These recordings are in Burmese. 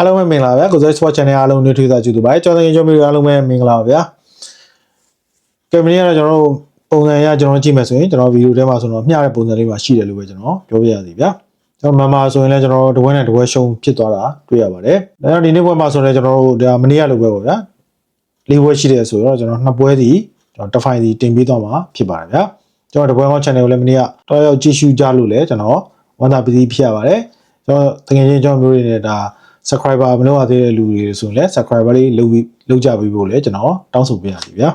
အားလုံးပဲမင်္ဂလာပါဗျာကိုဇက် Sport Channel အားလုံးနှွေးထွေးသားကြည့်သူပါကျောင်းတင်ကျောင်းမျိုးအားလုံးပဲမင်္ဂလာပါဗျာကင်မရာကတော့ကျွန်တော်တို့ပုံစံအရကျွန်တော်ကြည့်မယ်ဆိုရင်ကျွန်တော်ဗီဒီယိုထဲမှာဆိုတော့မျှတဲ့ပုံစံလေးပါရှိတယ်လို့ပဲကျွန်တော်ပြောပြရစီဗျာကျွန်တော်မမဆိုရင်လည်းကျွန်တော်တဝဲနဲ့တဝဲရှုံဖြစ်သွားတာတွေ့ရပါတယ်ဒါကြောင့်ဒီနေ့ပွဲမှာဆိုရင်ကျွန်တော်တို့ဒါမနေ့ကလိုပဲပေါ့ဗျာလေးပွဲရှိတယ်ဆိုတော့ကျွန်တော်နှစ်ပွဲစီကျွန်တော်တစ်ဖိုင်စီတင်ပေးသွားမှာဖြစ်ပါတယ်ဗျာကျွန်တော်တပွဲကောင်း channel ကိုလည်းမနေ့ကတော်ရောက်ကြည့်ရှုကြလို့လည်းကျွန်တော်ဝန်တာပတိဖြစ်ရပါတယ်ကျွန်တော်တကယ်ချင်းကျွန်တော်မျိုးတွေနဲ့ဒါ subscriber မလုပ်ရသေးတဲ့လူတွေဆိုရင်လည်း subscriber လေးလုပ်ပြီးလုပ်ကြပြီးဖို့လည်းကျွန်တော်တောင်းဆိုပေးရစီဗျာ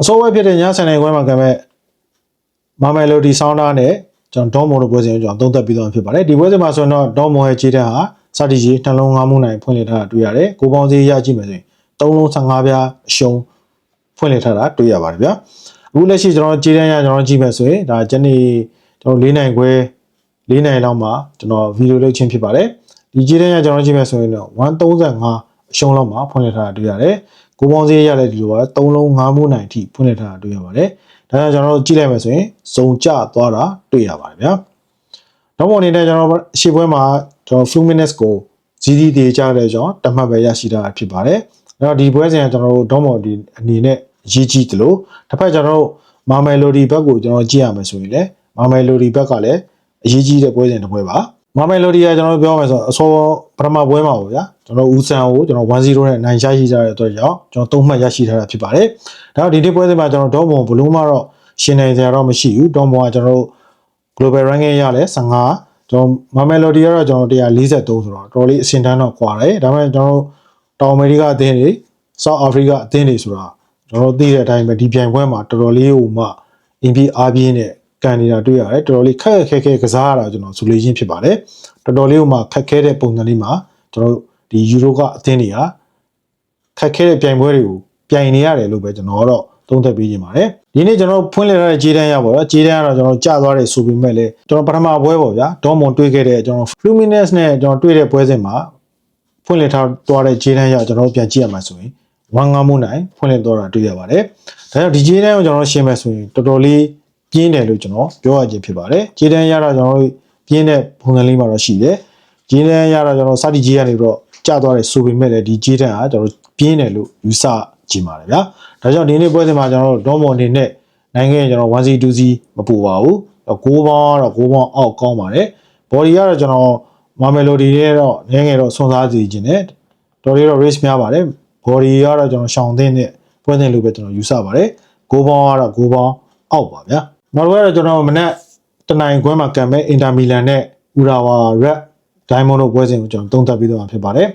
အစိုးရဖြစ်တဲ့ညဆန်နိုင်ခွဲမှာကမဲ့မမယ်လိုဒီဆောင်းတာနဲ့ကျွန်တော်ဒေါမွန်တို့ပွဲစဉ်ကိုကျွန်တော်သုံးသပ်ပြီးတော့ဖြစ်ပါတယ်ဒီပွဲစဉ်မှာဆိုရင်တော့ဒေါမွန်ရဲ့ခြေတက်ဟာစတီကြီးနှလုံးငါးမှုနိုင်ဖွင့်လှစ်ထားတာတွေ့ရတယ်ကိုပေါင်းစည်းရကြည့်မယ်ဆိုရင်3လုံး15ပြားအရှုံးဖွင့်လှစ်ထားတာတွေ့ရပါတယ်ဗျာအခုလက်ရှိကျွန်တော်ခြေတက်ရကျွန်တော်ကြည့်မယ်ဆိုရင်ဒါဂျနီကျွန်တော်၄နိုင်ခွဲ၄နိုင်လောက်မှာကျွန်တော်ဗီဒီယိုလုပ်ချင်းဖြစ်ပါတယ်ဒီခြေတက်ရကျွန်တော်ကြည့်မယ်ဆိုရင်တော့135အရှုံးလောက်မှာဖွင့်လှစ်ထားတာတွေ့ရတယ် ကိုပေါင်းစည်းရတဲ့ဒီလိုပါ3လုံး5မှုနိုင်အထိဖွင့်လှစ်ထားတာတွေ့ရပါတယ်ဒါကြောင့်ကျွန်တော်တို့ကြည့်လိုက်မယ်ဆိုရင်စုံကျသွားတာတွေ့ရပါတယ်ဗျာနောက်ပေါ်အနေနဲ့ကျွန်တော်ရှေ့ပွဲမှာကျွန်တော် few minutes ကို GD တေချတဲ့ကြောင့်တမှတ်ပဲရရှိတာဖြစ်ပါတယ်အဲ့တော့ဒီပွဲစဉ်ကကျွန်တော်တို့ဒေါမော်ဒီအနေနဲ့ရေးကြည့်တယ်လို့တစ်ဖက်ကျွန်တော်တို့မာမယ်လိုဒီဘက်ကိုကျွန်တော်ကြည့်ရမယ်ဆိုရင်လည်းမာမယ်လိုဒီဘက်ကလည်းအရေးကြီးတဲ့ပွဲစဉ်တစ်ပွဲပါ မာမယ်လိုဒီကကျွန်တော်တို့ပြောမယ်ဆိုတော့အစောပထမပွဲမှာပေါ့ဗျာကျွန်တော်ဦးဆန်ကိုကျွန်တော်1-0နဲ့နိုင်ရှာရှိကြတဲ့အတွက်ကြောင့်ကျွန်တော်3မှတ်ရရှိထားတာဖြစ်ပါတယ်ဒါတော့ဒီနေ့ပွဲစဉ်မှာကျွန်တော်ဒေါမော်ဘလို့မှတော့ရှင်းနိုင်စရာတော့မရှိဘူးဒေါမော်ကကျွန်တော်တို့ global ranking ရလဲ15ကျွန်တော်မမယ်လိုဒီကတော့ကျွန်တော်143ဆိုတော့တော်တော်လေးအဆင့်တန်းတော့ကွာတယ်ဒါပေမဲ့ကျွန်တော်တို့တောင်အမေရိကအသင်းတွေ South Africa အသင်းတွေဆိုတာကျွန်တော်တို့သိတဲ့အတိုင်းပဲဒီပြိုင်ပွဲမှာတော်တော်လေးဟိုမှအင်ပြီးအားပြင်းနဲ့ ကန်နေတာတွေ့ရတယ်တော်တော်လေးခက်ခက်ခဲခဲကစားရတာကျွန်တော်ဆိုလို့ချင်းဖြစ်ပါတယ်တော်တော်လေးဟိုမှခက်ခဲတဲ့ပုံစံလေးမှာကျွန်တော်တို့ဒီယူရိုကအသင်းတွေကခက်ခဲတဲ့ပြိုင်ပွဲတွေကိုပြိုင်နေရတယ်လို့ပဲကျွန်တော်တော့သုံးသပ်ပေးခြင်းပါတယ်ဒီနေ့ကျွန်တော်ဖွင့်လှစ်ထားတဲ့ဂျေးတန်းရပါတော့ဂျေးတန်းကတော့ကျွန်တော်ကြာသွားတယ်ဆိုပေမဲ့လည်းကျွန်တော်ပထမပွဲပေါ့ဗျာဒေါမွန်တွေ့ခဲ့တဲ့ကျွန်တော် Fluminense နဲ့ကျွန်တော်တွေ့တဲ့ပွဲစဉ်မှာဖွင့်လှစ်ထားသွားတဲ့ဂျေးတန်းရကျွန်တော်ပြန်ကြည့်ရမှာဆိုရင်ဝမ်ငါမှုနိုင်ဖွင့်လှစ်သွားတာတွေ့ရပါတယ်ဒါကြောင့်ဒီဂျေးတန်းကိုကျွန်တော်ရှင်းမယ်ဆိုရင်တော်တော်လေး ပြင်းတယ်လို့ကျွန်တော်ပြောရခြင်းဖြစ်ပါတယ်ဂျေးတန်းရတာကျွန်တော်ပြင်းတဲ့ပုံစံလေးမှာတော့ရှိတယ်ဂျေးတန်းရတာကျွန်တော်စတီဂျေးကနေပြီးတော့ကြာသွားတယ်ဆိုပေမဲ့လည်းဒီဂျေးတန်းကကျွန်တော်ပြင်းတယ်လို့ယူဆကြည့်ပါတယ်ဗျာဒါကြောင့်ဒီနေ့ပွဲစဉ်မှာကျွန်တော်တို့ဒေါမွန်အနေနဲ့နိုင်ငံရဲ့ကျွန်တော် 1C 2C မပူပါဘူး6ပေါင်းကတော့6ပေါင်းအောက်ကောင်းပါတယ် body ကတော့ကျွန်တော်မာမယ်လိုဒီနဲ့တော့နည်းငယ်တော့ဆွန်စားစီခြင်းနဲ့တော်လေးတော့ race များပါတယ် body ကတော့ကျွန်တော်ရှောင်းသိတဲ့ပွဲစဉ်လိုပဲကျွန်တော်ယူဆပါတယ်6ပေါင်းကတော့6ပေါင်းအောက်ပါဗျာ နောက်တစ်ခုကတော့ကျွန်တော်မနေ့တနိုင်ခွဲမှာကံမဲ့အင်တာမီလန်နဲ့ဥရာဝါရက်ဒိုင်မွန်တို့ပွဲစဉ်ကိုကျွန်တော်သုံးသပ်ပြီးတော့ဖြစ်ပါတယ်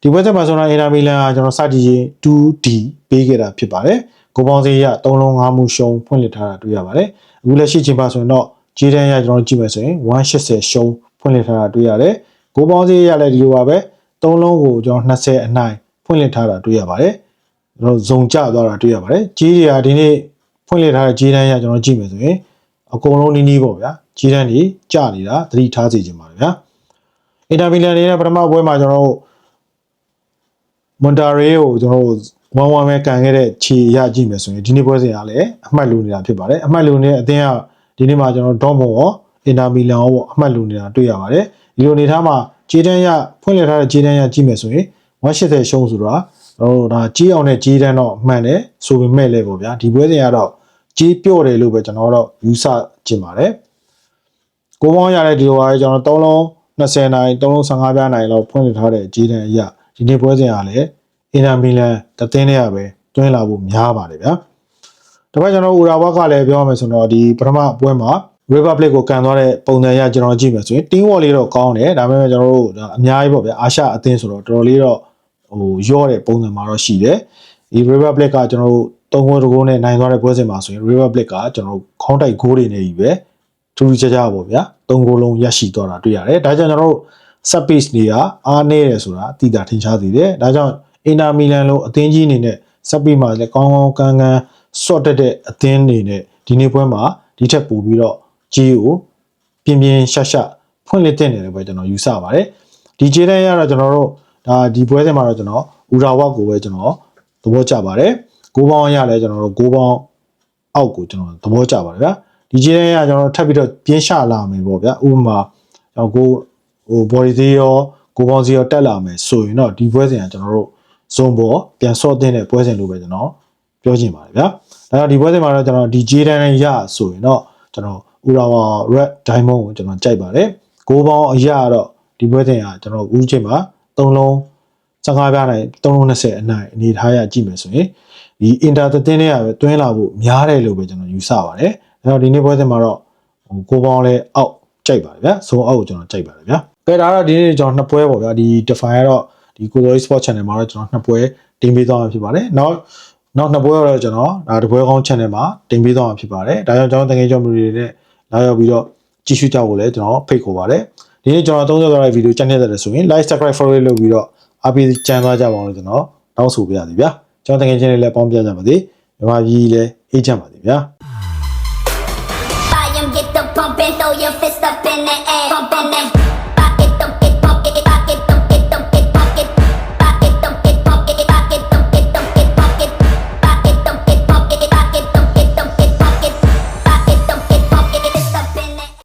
ဒီပွဲစဉ်မှာဆိုတော့အင်တာမီလန်ကကျွန်တော်စတီရင် 2D ပေးခဲ့တာဖြစ်ပါတယ်ကိုပေါင်းစေးရ3လုံး5မှုရှုံးဖွင့်လှစ်ထားတာတွေ့ရပါတယ်အခုလက်ရှိချိန်ပါဆိုရင်တော့ဂျေဒန်ရကျွန်တော်ကြည့်မယ်ဆိုရင်180ရှုံးဖွင့်လှစ်ထားတာတွေ့ရတယ်ကိုပေါင်းစေးရလည်းဒီလိုပါပဲ3လုံးကိုကျွန်တော်20အနိုင်ဖွင့်လှစ်ထားတာတွေ့ရပါတယ်ကျွန်တော်ဇုံကျသွားတာတွေ့ရပါတယ်ကြီးတွေကဒီနေ့ ဖွင့်လှစ်ထားတဲ့ဂျေဒန်ရကျွန်တော်ကြည့်မယ်ဆိုရင်အကုန်လုံးနီးနီးပေါ့ဗျာဂျေဒန်တွေကျနေတာသတိထားစေချင်ပါတယ်ဗျာအင်တာမီလန်နေတဲ့ပထမပွဲမှာကျွန်တော်တို့မွန်တာရေကိုကျွန်တော်တို့ဝမ်ဝမ်ပဲကန်ခဲ့တဲ့ခြေရကြည့်မယ်ဆိုရင်ဒီနေ့ပွဲစဉ်ကလည်းအမှတ်လူနေတာဖြစ်ပါတယ်အမှတ်လူနေတဲ့အသင်းကဒီနေ့မှာကျွန်တော်ဒေါမွန်ရောအင်တာမီလန်ရောပေါ့အမှတ်လူနေတာတွေ့ရပါတယ်ဒီလိုနေထားမှာဂျေဒန်ရဖွင့်လှစ်ထားတဲ့ဂျေဒန်ရကြည့်မယ်ဆိုရင်180ရှုံးဆိုတာတော့ဒါကြီးအောင်တဲ့ဂျေဒန်တော့မှန်တယ်ဆိုပေမဲ့လည်းပေါ့ဗျာဒီပွဲစဉ်ကတော့ ကြီးပြော့တယ်လို့ပဲကျွန်တော်တော့ယူဆချင်ပါတယ်ကိုပေါင်းရတဲ့ဒီလိုပါပဲကျွန်တော်3လုံး20နိုင်3လုံး15ပြားနိုင်လောက်ဖွင့်လှစ်ထားတဲ့ဂျေဒန်အရာဒီနေ့ပွဲစဉ်ကလည်းအင်တာမီလန်တသင်းတွေကပဲတွင်းလာဖို့များပါတယ်ဗျာ။ဒါပေမဲ့ကျွန်တော်ဥရာဝါကလည်းပြောရမယ်ဆိုတော့ဒီပထမပွဲမှာ Republic ကိုကန်သွားတဲ့ပုံစံရကျွန်တော်ကြည့်မယ်ဆိုရင် team work လေးတော့ကောင်းတယ်ဒါပေမဲ့ကျွန်တော်တို့အများကြီးပေါ့ဗျာအာရှအသင်းဆိုတော့တော်တော်လေးတော့ဟိုရော့တဲ့ပုံစံမှာတော့ရှိတယ်။ဒီ Republic ကကျွန်တော်တို့ သုံးဂိုးတကိုးနဲ့နိုင်သွားတဲ့ပွဲစဉ်မှာဆိုရင် Republic ကကျွန်တော်တို့ခေါင်းတိုက်ဂိုးတွေနေပြီပဲထူးထူးခြားခြားပေါ့ဗျာ။သုံးဂိုးလုံးရရှိသွားတာတွေ့ရတယ်။ဒါကြောင့်ကျွန်တော်တို့ set piece တွေကအားနည်းတယ်ဆိုတာအတိအကျထင်ရှားသေးတယ်ဒါကြောင့်အင်တာမီလန်လိုအသင်းကြီးအနေနဲ့ set piece မှာလည်းကောင်းကောင်းကန်းကန်းဆော့တက်တဲ့အသင်းအနေနဲ့ဒီနေ့ပွဲမှာဒီထက်ပိုပြီးတော့ကြီးကိုပြင်းပြင်းရှက်ရှက်ဖွင့်လှစ်တဲ့နေတယ်ပဲကျွန်တော်ယူဆပါတယ်ဒီခြေတန်းရတော့ကျွန်တော်တို့ဒါဒီပွဲစဉ်မှာတော့ကျွန်တော်ဥရာဝတ်ကိုပဲကျွန်တော်သဘောကျပါတယ် ကိုးပေါင်းရလဲကျွန်တော်တို့ကိုးပေါင်းအောက်ကိုကျွန်တော်သဘောကျပါတယ်ဗျာဒီခြေတန်းကကျွန်တော်ထပ်ပြီးတော့ပြင်းရှလာမယ်ပေါ့ဗျာဥပမာကျွန်တော်ကိုဟို body သေးရောကိုပေါင်းစီရောတက်လာမယ်ဆိုရင်တော့ဒီပွဲစဉ်ကကျွန်တော်တို့ဇုံပေါ်ပြန်ဆော့တဲ့ပွဲစဉ်လို့ပဲကျွန်တော်ပြောချင်ပါတယ်ဗျာဒါကြောင့်ဒီပွဲစဉ်မှာတော့ကျွန်တော်ဒီခြေတန်းနဲ့ရဆိုရင်တော့ကျွန်တော် Urawa Red Diamond ကိုကျွန်တော်ကြိုက်ပါတယ်ကိုပေါင်းအရာတော့ဒီပွဲစဉ်ကကျွန်တော်ဦးချိန်မှာ၃လုံး15ပြားနိုင်3လုံး20အနိုင်အနေထားရကြည့်မယ်ဆိုရင် ဒီ inter သတင်းတွေကပဲတွင်းလာဖို့များတယ်လို့ပဲကျွန်တော်ယူဆပါတယ်။အဲတော့ဒီနေ့ပွဲစဉ်မှာတော့ဟိုကိုပေါင်းလဲအောက်ကြိုက်ပါတယ်ဗျာ။ဆိုအောက်ကိုကျွန်တော်ကြိုက်ပါတယ်ဗျာ။ကဲဒါတော့ဒီနေ့ကျွန်တော်နှစ်ပွဲပေါ့ဗျာဒီ Define ကတော့ဒီကိုလို Sport Channel မှာတော့ကျွန်တော်နှစ်ပွဲတင်ပေးသွားမှာဖြစ်ပါတယ်။နောက်နောက်နှစ်ပွဲတော့ကျွန်တော်ဒါတပွဲကောင်း channel မှာတင်ပေးသွားမှာဖြစ်ပါတယ်။ဒါကြောင့်ကျွန်တော်တကယ်ကြောင့်မျိုးတွေနဲ့လာရောက်ပြီးတော့ကြည့်ရှုကြဖို့လည်းကျွန်တော်ဖိတ်ခေါ်ပါတယ်။ဒီနေ့ကျွန်တော်30သွားတဲ့ဗီဒီယိုချန်တဲ့တယ်ဆိုရင် like subscribe follow လုပ်ပြီးတော့အားပေးကြံသွားကြပါအောင်လို့ကျွန်တော်တောင်းဆိုပေးရစီဗျာ။ ကျွန်တော်တကယ်ချင်းလေးလည်းပေါင်းပြကြပါသေး။မြန်မာပြည်လည်းအေးချမ်းပါစေဗျာ။ Volume, get the pumping, throw your fist up in the air. Pumping that